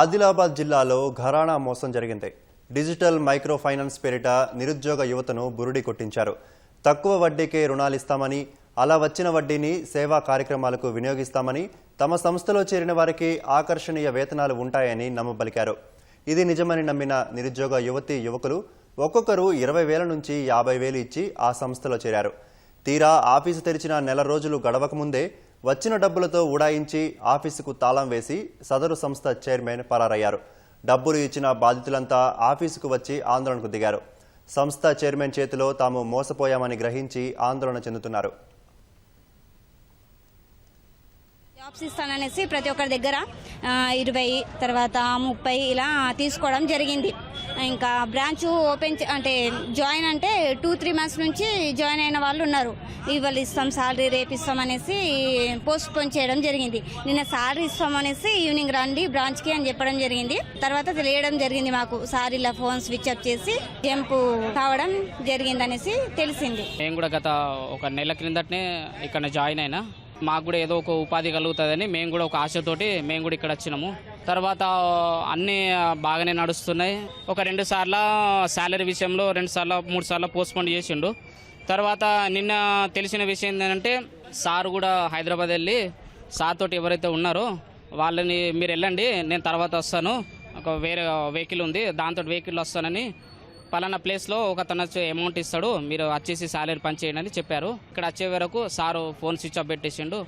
ఆదిలాబాద్ జిల్లాలో ఘరానా మోసం జరిగింది. డిజిటల్ మైక్రో ఫైనాన్స్ పేరిట నిరుద్యోగ యువతను బురుడి కొట్టించారు. తక్కువ వడ్డీకే రుణాలిస్తామని అలా వచ్చిన వడ్డీని సేవా కార్యక్రమాలకు వినియోగిస్తామని తమ సంస్థలో చేరిన వారికి ఆకర్షణీయ వేతనాలు ఉంటాయని నమ్మబలికారు. ఇది నిజమని నమ్మిన నిరుద్యోగ యువతి యువకులు ఒక్కొక్కరు ఇరవై వేల నుంచి యాభై వేలు ఇచ్చి ఆ సంస్థలో చేరారు. తీరా ఆఫీసు తెరిచిన నెల రోజులు గడవక ముందే వచ్చిన డబ్బులతో ఉడాయించి ఆఫీసుకు తాళం వేసి సదరు సంస్థ చైర్మన్ పరారయ్యారు. డబ్బులు ఇచ్చిన బాధితులంతా ఆఫీసుకు వచ్చి ఆందోళనకు దిగారు. సంస్థ చైర్మన్ చేతిలో తాము మోసపోయామని గ్రహించి ఆందోళన చెందుతున్నారు. జాబ్స్ ఇస్తాననేసి ప్రతి ఒక్కరి దగ్గర ఇరవై తర్వాత ముప్పై ఇలా తీసుకోవడం జరిగింది. ఇంకా బ్రాంచ్ ఓపెన్ అంటే జాయిన్ అంటే టూ త్రీ మంత్స్ నుంచి జాయిన్ అయిన వాళ్ళు ఉన్నారు. ఇవాళ ఇస్తాం సాలరీ రేపు ఇస్తాం అనేసి పోస్ట్ పోన్ చేయడం జరిగింది. నిన్న సాలరీ ఇస్తాం అనేసి ఈవినింగ్ రండి బ్రాంచ్కి అని చెప్పడం జరిగింది. తర్వాత తెలియడం జరిగింది మాకు. సార్ ఇలా ఫోన్ స్విచ్ అప్ చేసి జంప్ కావడం జరిగింది అనేసి తెలిసింది. నేను కూడా గత ఒక నెల క్రిందటనే ఇక్కడ జాయిన్ అయినా. మాకు కూడా ఏదో ఒక ఉపాధి కలుగుతుందని మేము కూడా ఒక ఆశతోటి మేము కూడా ఇక్కడ వచ్చినాము. తర్వాత అన్నీ బాగానే నడుస్తున్నాయి. ఒక రెండు సార్ల శాలరీ విషయంలో రెండు సార్లు మూడు సార్లు పోస్ట్పోన్ చేసిండు. తర్వాత నిన్న తెలిసిన విషయం ఏంటంటే సార్ కూడా హైదరాబాద్ వెళ్ళి సార్ తోటి ఎవరైతే ఉన్నారో వాళ్ళని మీరు వెళ్ళండి నేను తర్వాత వస్తాను. ఒక వేరే వెహికల్ ఉంది దాంతో వెహికల్ వస్తానని పలానా ప్లేస్లో ఒక తన వచ్చి అమౌంట్ ఇస్తాడు. మీరు వచ్చేసి సాలరీ పని చేయండి అని చెప్పారు. ఇక్కడ వచ్చే వరకు సారు ఫోన్ స్విచ్ ఆఫ్ పెట్టేసిండు.